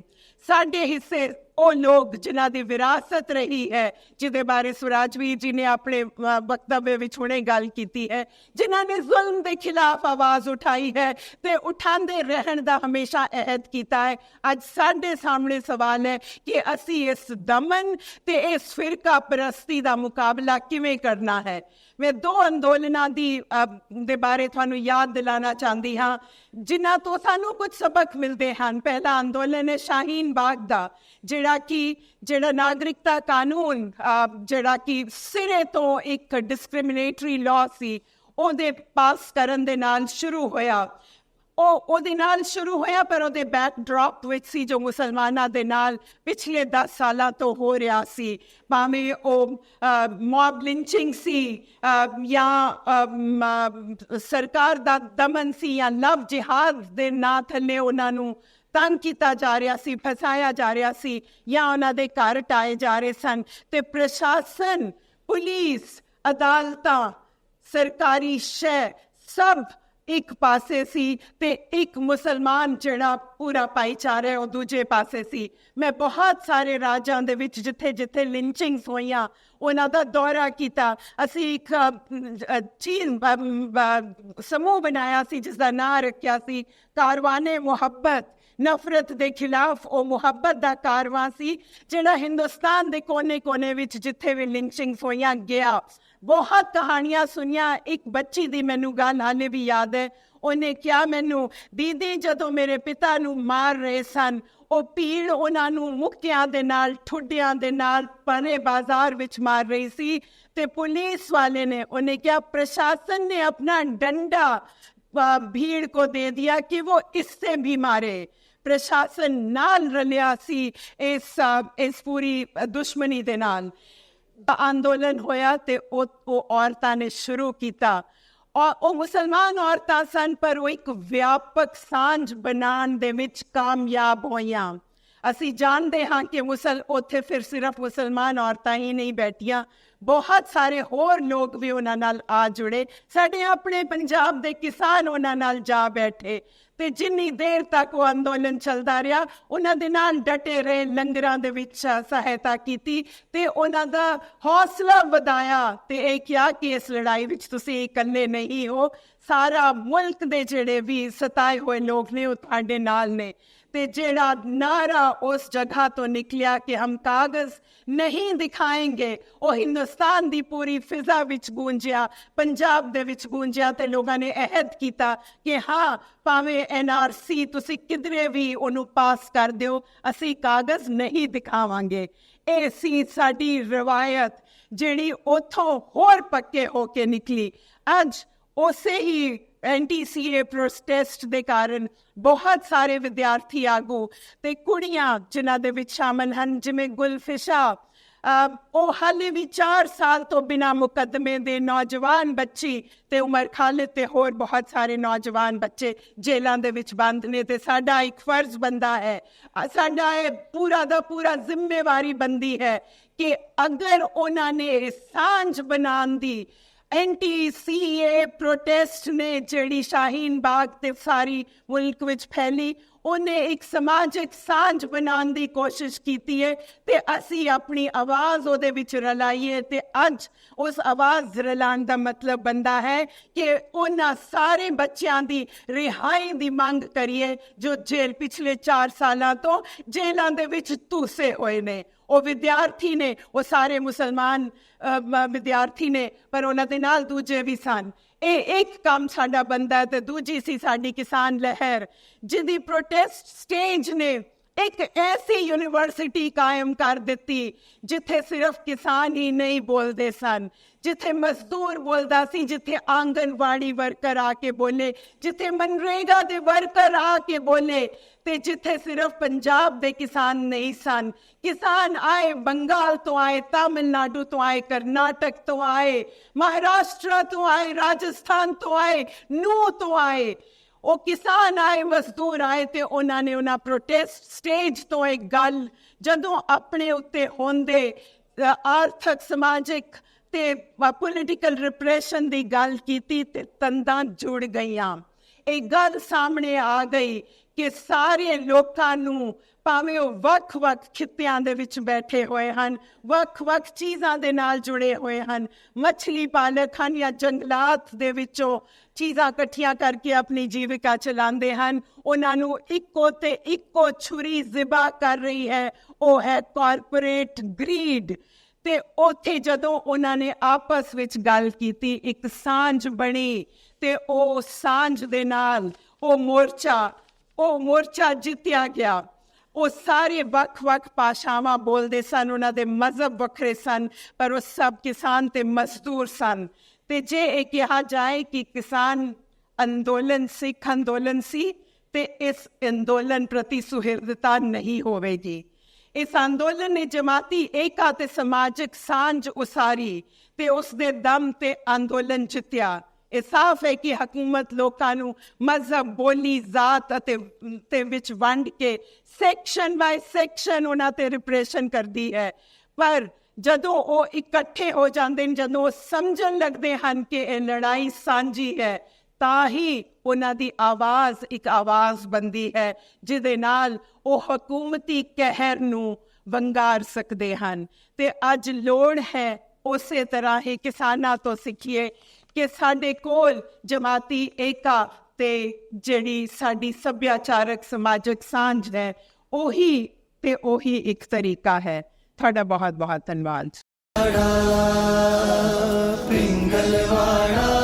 ਸਾਡੇ ਹਿੱਸੇ ਉਹ ਲੋਕ ਜਿਨ੍ਹਾਂ ਦੀ ਵਿਰਾਸਤ ਰਹੀ ਹੈ ਜਿਹਦੇ ਬਾਰੇ ਸਵਰਾਜਵੀਰ ਜੀ ਨੇ ਆਪਣੇ ਅ, ਵਿੱਚ ਹੁਣੇ ਗੱਲ ਕੀਤੀ ਹੈ ਜਿਨ੍ਹਾਂ ਨੇ ਜ਼ੁਲਮ ਦੇ ਖਿਲਾਫ ਆਵਾਜ਼ ਉਠਾਈ ਹੈ ਤੇ ਉਠਾਉਂਦੇ ਰਹਿਣ ਦਾ ਹਮੇਸ਼ਾ ਅਹਿਦ ਕੀਤਾ ਹੈ। ਅੱਜ ਸਾਡੇ ਸਾਹਮਣੇ ਸਵਾਲ ਹੈ ਕਿ ਅਸੀਂ ਇਸ ਦਮਨ ਤੇ ਇਸ ਫਿਰਕਾ ਪ੍ਰਸਤੀ ਦਾ ਮੁਕਾਬਲਾ ਕਿਵੇਂ ਕਰਨਾ ਹੈ? ਮੈਂ ਦੋ ਅੰਦੋਲਨਾਂ ਦੀ ਦੇ ਬਾਰੇ ਤੁਹਾਨੂੰ ਯਾਦ ਦਿਲਾਣਾ ਚਾਹੁੰਦੀ ਹਾਂ, ਜਿਨ੍ਹਾਂ ਤੋਂ ਸਾਨੂੰ ਕੁਝ ਸਬਕ ਮਿਲਦੇ ਹਨ। ਪਹਿਲਾ ਅੰਦੋਲਨ ਹੈ ਸ਼ਾਹੀਨ ਬਾਗ ਦਾ, ਜਿਹੜਾ ਕਿ, ਜਿਹੜਾ ਨਾਗਰਿਕਤਾ ਕਾਨੂੰਨ ਜਿਹੜਾ ਕਿ ਸਿਰੇ ਤੋਂ ਇੱਕ ਡਿਸਕ੍ਰਿਮੀਨੇਟਰੀ ਲਾਅ ਸੀ, ਉਹਦੇ ਪਾਸ ਕਰਨ ਦੇ ਨਾਲ ਸ਼ੁਰੂ ਹੋਇਆ। ਉਹ ਉਹਦੇ ਨਾਲ ਸ਼ੁਰੂ ਹੋਇਆ, ਪਰ ਉਹਦੇ ਬੈਕਡ੍ਰੌਪ ਵਿੱਚ ਸੀ ਜੋ ਮੁਸਲਮਾਨਾਂ ਦੇ ਨਾਲ ਪਿਛਲੇ 10 ਸਾਲਾਂ ਤੋਂ ਹੋ ਰਿਹਾ ਸੀ। ਭਾਵੇਂ ਉਹ ਮੌਬ ਲਿੰਚਿੰਗ ਸੀ ਜਾਂ ਸਰਕਾਰ ਦਾ ਦਮਨ ਸੀ ਜਾਂ ਲਵ ਜਿਹਾਦ ਦੇ ਨਾਂ ਥੱਲੇ ਉਹਨਾਂ ਨੂੰ ਤੰਗ ਕੀਤਾ ਜਾ ਰਿਹਾ ਸੀ, ਫਸਾਇਆ ਜਾ ਰਿਹਾ ਸੀ ਜਾਂ ਉਹਨਾਂ ਦੇ ਘਰ ਟਾਏ ਜਾ ਰਹੇ ਸਨ। ਤੇ ਪ੍ਰਸ਼ਾਸਨ, ਪੁਲਿਸ, ਅਦਾਲਤਾਂ, ਸਰਕਾਰੀ ਸ਼ਹਿ ਸਭ ਇੱਕ ਪਾਸੇ ਸੀ ਤੇ ਇੱਕ ਮੁਸਲਮਾਨ ਜਿਹੜਾ ਪੂਰਾ ਭਾਈਚਾਰਾ ਹੈ, ਉਹ ਦੂਜੇ ਪਾਸੇ ਸੀ। ਮੈਂ ਬਹੁਤ ਸਾਰੇ ਰਾਜਾਂ ਦੇ ਵਿੱਚ ਜਿੱਥੇ ਜਿੱਥੇ ਲਿੰਚਿੰਗਸ ਹੋਈਆਂ, ਉਹਨਾਂ ਦਾ ਦੌਰਾ ਕੀਤਾ। ਅਸੀਂ ਇੱਕ ਚੀਨ ਸਮੂਹ ਬਣਾਇਆ ਸੀ ਜਿਸ ਦਾ ਨਾਂ ਰੱਖਿਆ ਸੀ ਕਾਰਵਾਨੇ ਮੁਹੱਬਤ। ਨਫ਼ਰਤ ਦੇ ਖਿਲਾਫ ਉਹ ਮੁਹੱਬਤ ਦਾ ਕਾਰਵਾਂ ਸੀ, ਜਿਹੜਾ ਹਿੰਦੁਸਤਾਨ ਦੇ ਕੋਨੇ-ਕੋਨੇ ਵਿੱਚ ਜਿੱਥੇ ਵੀ ਲਿੰਚਿੰਗਸ ਹੋਈਆਂ, ਗਿਆ। ਬਹੁਤ ਕਹਾਣੀਆਂ ਸੁਣੀਆਂ ਇੱਕ ਬੱਚੀ ਦੀ ਮੈਨੂੰ ਗੱਲ ਹਾਲੇ ਵੀ ਯਾਦ ਹੈ ਉਹਨੇ ਕਿਹਾ ਮੈਨੂੰ ਦੀਦੀ ਜਦੋਂ ਮੇਰੇ ਪਿਤਾ ਨੂੰ ਮਾਰ ਰਹੇ ਸਨ ਉਹ ਪੀੜ ਉਹਨਾਂ ਨੂੰ ਮੁੱਕਿਆਂ ਦੇ ਨਾਲ ਠੁੱਡਿਆਂ ਦੇ ਨਾਲ ਪਰੇ ਬਾਜ਼ਾਰ ਵਿੱਚ ਮਾਰ ਰਹੀ ਸੀ ਤੇ ਪੁਲਿਸ ਵਾਲੇ ਨੇ ਉਹਨੇ ਕਿਹਾ ਪ੍ਰਸ਼ਾਸਨ ਨੇ ਆਪਣਾ ਡੰਡਾ ਅ, ਭੀੜ को दे दिया कि वो इससे भी मारे ਪ੍ਰਸ਼ਾਸਨ ਨਾਲ ਰਲਿਆ ਸੀ ਇਸ ਅ, ਇਸ ਪੂਰੀ ਅ, ਦੁਸ਼ਮਣੀ ਦੇ ਨਾਲ ਅੰਦੋਲਨ ਹੋਇਆ ਤੇ ਉਹ ਔਰਤਾਂ ਨੇ ਸ਼ੁਰੂ ਕੀਤਾ। ਔਰ ਉਹ ਮੁਸਲਮਾਨ ਔਰਤਾਂ ਸਨ, ਪਰ ਉਹ ਇੱਕ ਵਿਆਪਕ ਸਾਂਝ ਬਣਾਉਣ ਦੇ ਵਿੱਚ ਕਾਮਯਾਬ ਹੋਈਆਂ। ਅਸੀਂ ਜਾਣਦੇ ਹਾਂ ਕਿ ਮੁਸਲ, ਉੱਥੇ ਫਿਰ ਸਿਰਫ ਮੁਸਲਮਾਨ ਔਰਤਾਂ ਹੀ ਨਹੀਂ ਬੈਠੀਆਂ। ਬਹੁਤ ਸਾਰੇ ਹੋਰ ਲੋਕ ਵੀ ਉਹਨਾਂ ਨਾਲ ਆ ਜੁੜੇ। ਸਾਡੇ ਆਪਣੇ ਪੰਜਾਬ ਦੇ ਕਿਸਾਨ ਉਹਨਾਂ ਨਾਲ ਜਾ ਬੈਠੇ। ਤੇ ਜਿੰਨੀ ਦੇਰ ਤੱਕ ਉਹ ਅੰਦੋਲਨ ਚੱਲਦਾ ਰਿਹਾ, ਉਹਨਾਂ ਦੇ ਨਾਲ ਡਟੇ ਰਹੇ, ਲੰਗਰਾਂ ਦੇ ਵਿੱਚ ਸਹਾਇਤਾ ਕੀਤੀ ਤੇ ਉਹਨਾਂ ਦਾ ਹੌਸਲਾ ਵਧਾਇਆ ਤੇ ਇਹ ਕਿਹਾ ਕਿ ਇਸ ਲੜਾਈ ਵਿੱਚ ਤੁਸੀਂ ਇਕੱਲੇ ਨਹੀਂ ਹੋ, ਸਾਰਾ ਮੁਲਕ ਦੇ ਜਿਹੜੇ ਵੀ ਸਤਾਏ ਹੋਏ ਲੋਕ ਨੇ ਉਹ ਤੁਹਾਡੇ ਨਾਲ ਨੇ। ਤੇ ਜਿਹੜਾ ਨਾਰਾ ਉਸ ਜਗ੍ਹਾ ਤੋਂ ਨਿਕਲਿਆ ਕਿ ਹਮ ਕਾਗਜ਼ ਨਹੀਂ ਦਿਖਾਏਂਗੇ, ਉਹ ਹਿੰਦੁਸਤਾਨ ਦੀ ਪੂਰੀ ਫਿਜ਼ਾ ਵਿੱਚ ਗੂੰਜਿਆ, ਪੰਜਾਬ ਦੇ ਵਿੱਚ ਗੂੰਜਿਆ ਤੇ ਲੋਕਾਂ ਨੇ ਅਹਿਦ ਕੀਤਾ ਕਿ ਹਾਂ, ਭਾਵੇਂ ਐਨਆਰਸੀ ਤੁਸੀਂ ਕਿਧਰੇ ਵੀ ਉਹਨੂੰ ਪਾਸ ਕਰ ਦਿਓ, ਅਸੀਂ ਕਾਗਜ਼ ਨਹੀਂ ਦਿਖਾਵਾਂਗੇ। ਇਹ ਸੀ ਸਾਡੀ ਰਵਾਇਤ, ਜਿਹੜੀ ਉਥੋਂ ਹੋਰ ਪੱਕੇ ਹੋ ਕੇ ਨਿਕਲੀ। ਅੱਜ ਉਸੇ ਹੀ ਐਂਟੀ ਸੀਏ ਪ੍ਰੋਟੈਸਟ ਦੇ ਕਾਰਨ ਬਹੁਤ ਸਾਰੇ ਵਿਦਿਆਰਥੀ ਆਗੂ ਤੇ ਕੁੜੀਆਂ ਜਿਨ੍ਹਾਂ ਦੇ ਵਿੱਚ ਸ਼ਾਮਲ ਹਨ, ਜਿਵੇਂ ਗੁਲਫਿਸ਼ਾ ਉਹ ਹਾਲੇ ਵੀ 4 ਸਾਲ ਤੋਂ ਬਿਨਾ ਮੁਕੱਦਮੇ ਦੇ ਨੌਜਵਾਨ ਬੱਚੀ ਤੇ ਉਮਰ ਖਾਲਿਦ ਤੇ ਹੋਰ ਬਹੁਤ ਸਾਰੇ ਨੌਜਵਾਨ ਬੱਚੇ ਜੇਲ੍ਹਾਂ ਦੇ ਵਿੱਚ ਬੰਦ ਨੇ ਤੇ ਸਾਡਾ ਇੱਕ ਫਰਜ਼ ਬੰਦਾ ਹੈ, ਸਾਡਾ ਇਹ ਪੂਰਾ ਦਾ ਪੂਰਾ ਜ਼ਿੰਮੇਵਾਰੀ ਬੰਦੀ ਹੈ ਕਿ ਅਗਰ ਉਹਨਾਂ ਨੇ ਸਾਂਝ ਬਣਾਉਣ ਦੀ ਐਂਟੀ ਸੀਏ ਪ੍ਰੋਟੈਸਟ ਨੇ ਜਿਹੜੀ ਸ਼ਾਹੀਨ ਬਾਗ ਤੇ ਸਾਰੀ ਮੁਲਕ ਵਿੱਚ ਫੈਲੀ, ਉਹਨੇ ਇੱਕ ਸਮਾਜਿਕ ਸਾਂਝ ਬਣਾਉਣ ਦੀ ਕੋਸ਼ਿਸ਼ ਕੀਤੀ ਹੈ ਤੇ ਅਸੀਂ ਆਪਣੀ ਆਵਾਜ਼ ਉਹਦੇ ਵਿੱਚ ਰਲਾਈਏ ਤੇ ਅੱਜ ਉਸ ਆਵਾਜ਼ ਰਲਾਉਣ ਦਾ ਮਤਲਬ ਬੰਦਾ ਹੈ ਕਿ ਉਹਨਾਂ ਸਾਰੇ ਬੱਚਿਆਂ ਦੀ ਰਿਹਾਈ ਦੀ ਮੰਗ ਕਰੀਏ ਜੋ ਜੇਲ੍ਹ ਪਿਛਲੇ 4 ਸਾਲਾਂ ਤੋਂ ਜੇਲ੍ਹਾਂ ਦੇ ਵਿੱਚ ਧੂਸੇ ਹੋਏ ਨੇ। ਉਹ ਵਿਦਿਆਰਥੀ ਨੇ, ਉਹ ਸਾਰੇ ਮੁਸਲਮਾਨ ਵਿਦਿਆਰਥੀ ਨੇ, ਪਰ ਉਹਨਾਂ ਦੇ ਨਾਲ ਦੂਜੇ ਵੀ ਸਨ। ਇਹ ਇੱਕ ਕੰਮ ਸਾਡਾ ਬੰਦਾ ਹੈ ਤੇ ਦੂਜੀ ਸੀ ਸਾਡੀ ਕਿਸਾਨ ਲਹਿਰ, ਜਿਹਦੀ ਪ੍ਰੋਟੈਸਟ ਸਟੇਜ ਨੇ ਇੱਕ ਐਸੀ ਯੂਨੀਵਰਸਿਟੀ ਕਾਇਮ ਕਰ ਦਿੱਤੀ ਜਿੱਥੇ ਸਿਰਫ ਕਿਸਾਨ ਹੀ ਨਹੀਂ ਬੋਲਦੇ ਸਨ, ਜਿੱਥੇ ਮਜ਼ਦੂਰ ਬੋਲਦਾ ਸੀ, ਜਿੱਥੇ ਆਂਗਨਵਾੜੀ ਵਰਕਰ ਆ ਕੇ ਬੋਲੇ, ਜਿੱਥੇ ਮਨਰੇਗਾ ਦੇ ਵਰਕਰ ਆ ਕੇ ਬੋਲੇ ਤੇ ਜਿੱਥੇ ਸਿਰਫ ਪੰਜਾਬ ਦੇ ਕਿਸਾਨ ਨਹੀਂ ਸਨ। ਕਿਸਾਨ ਆਏ ਬੰਗਾਲ ਤੋਂ ਆਏ, ਤਾਮਿਲਨਾਡੂ ਤੋਂ ਆਏ, ਕਰਨਾਟਕ ਤੋਂ ਆਏ, ਮਹਾਰਾਸ਼ਟਰ ਤੋਂ ਆਏ, ਰਾਜਸਥਾਨ ਤੋਂ ਆਏ ਨੂ ਤੋਂ ਆਏ। ਉਹ ਕਿਸਾਨ ਆਏ, ਮਜ਼ਦੂਰ ਆਏ ਤੇ ਉਹਨਾਂ ਨੇ ਉਹਨਾਂ ਪ੍ਰੋਟੈਸਟ ਸਟੇਜ ਤੋਂ ਇੱਕ ਗੱਲ ਜਦੋਂ ਆਪਣੇ ਉੱਤੇ ਹੁੰਦੇ ਆਰਥਿਕ, ਸਮਾਜਿਕ ਤੇ ਪੋਲੀਟੀਕਲ ਰਿਪਰੈਸ਼ਨ ਦੀ ਗੱਲ ਕੀਤੀ ਤੇ ਤੰਦਾਂ ਜੁੜ ਗਈਆਂ। ਇਹ ਗੱਲ ਸਾਹਮਣੇ ਆ ਗਈ ਕਿ ਸਾਰੇ ਲੋਕਾਂ ਨੂੰ ਭਾਵੇਂ ਉਹ ਵੱਖ-ਵੱਖ ਖਿੱਤਿਆਂ ਦੇ ਵਿੱਚ ਬੈਠੇ ਹੋਏ ਹਨ, ਵੱਖ-ਵੱਖ ਚੀਜ਼ਾਂ ਦੇ ਨਾਲ ਜੁੜੇ ਹੋਏ ਹਨ, ਮੱਛਲੀ ਪਾਲਕ ਹਨ ਜਾਂ ਜੰਗਲਾਤ ਦੇ ਵਿੱਚੋਂ ਚੀਜ਼ਾਂ ਇਕੱਠੀਆਂ ਕਰਕੇ ਆਪਣੀ ਜੀਵਿਕਾ ਚਲਾਉਂਦੇ ਹਨ, ਉਹਨਾਂ ਨੂੰ ਇੱਕੋ ਤੇ ਇੱਕੋ ਛੁਰੀ ਜ਼ਿਬਾ ਕਰ ਰਹੀ ਹੈ, ਉਹ ਹੈ ਕਾਰਪੋਰੇਟ ਗਰੀਡ ਤੇ ਉੱਥੇ ਜਦੋਂ ਉਹਨਾਂ ਨੇ ਆਪਸ ਵਿੱਚ ਗੱਲ ਕੀਤੀ, ਇੱਕ ਸਾਂਝ ਬਣੀ ਤੇ ਉਹ ਸਾਂਝ ਦੇ ਨਾਲ ਉਹ ਮੋਰਚਾ ਉਹ ਮੋਰਚਾ ਜਿੱਤਿਆ ਗਿਆ। ਉਹ ਸਾਰੇ ਵੱਖ-ਵੱਖ ਭਾਸ਼ਾਵਾਂ ਬੋਲਦੇ ਸਨ, ਉਹਨਾਂ ਦੇ ਮਜ਼ਹਬ ਵੱਖਰੇ ਸਨ, ਪਰ ਉਹ ਸਭ ਕਿਸਾਨ ਤੇ ਮਜ਼ਦੂਰ ਸਨ। ਤੇ ਜੇ ਇਹ ਕਿਹਾ ਜਾਏ ਕਿ ਕਿਸਾਨ ਅੰਦੋਲਨ ਸਿੱਖ ਅੰਦੋਲਨ ਸੀ, ਤੇ ਇਸ ਅੰਦੋਲਨ ਪ੍ਰਤੀ ਸੁਹਿਰਦਤਾ ਨਹੀਂ ਹੋਵੇਗੀ। ਇਸ ਅੰਦੋਲਨ ਨੇ ਜਮਾਤੀ ਏਕਾ ਤੇ ਸਮਾਜਿਕ ਸਾਂਝ ਉਸਾਰੀ ਤੇ ਉਸ ਦੇ ਦਮ ਤੇ ਅੰਦੋਲਨ ਜਿੱਤਿਆ। ਇਹ ਸਾਫ਼ ਹੈ ਕਿ ਹਕੂਮਤ ਲੋਕਾਂ ਨੂੰ ਮਜ਼ਹਬ, ਬੋਲੀ, ਜ਼ਾਤ ਅਤੇ ਤੇ ਵਿੱਚ ਵੰਡ ਕੇ ਸੈਕਸ਼ਨ ਬਾਈ ਸੈਕਸ਼ਨ ਉਹਨਾਂ ਤੇ ਰਿਪਰੈਸ਼ਨ ਕਰਦੀ ਹੈ। ਪਰ ਜਦੋਂ ਉਹ ਇਕੱਠੇ ਹੋ ਜਾਂਦੇ ਨੇ, ਜਦੋਂ ਉਹ ਸਮਝਣ ਲੱਗਦੇ ਹਨ ਕਿ ਇਹ ਲੜਾਈ ਸਾਂਝੀ ਹੈ, ਤਾਂ ਹੀ ਉਹਨਾਂ ਦੀ ਆਵਾਜ਼ ਇੱਕ ਆਵਾਜ਼ ਬੰਦੀ ਹੈ, ਜਿਹਦੇ ਨਾਲ ਉਹ ਹਕੂਮਤੀ ਕਹਿਰ ਨੂੰ ਵੰਗਾਰ ਸਕਦੇ ਹਨ। ਤੇ ਅੱਜ ਲੋੜ ਹੈ ਉਸੇ ਤਰ੍ਹਾਂ ਹੀ ਕਿਸਾਨਾਂ ਤੋਂ ਸਿੱਖੀਏ ਕਿ ਸਾਡੇ ਕੋਲ ਜਮਾਤੀ ਏਕਾ ਤੇ ਜਿਹੜੀ ਸਾਡੀ ਸੱਭਿਆਚਾਰਕ ਸਮਾਜਿਕ ਸਾਂਝ ਹੈ, ਉਹੀ ਤੇ ਉਹੀ ਇੱਕ ਤਰੀਕਾ ਹੈ। ਤੁਹਾਡਾ ਬਹੁਤ ਬਹੁਤ ਧੰਨਵਾਦ। ਪਿੰਗਲਵਾੜਾ।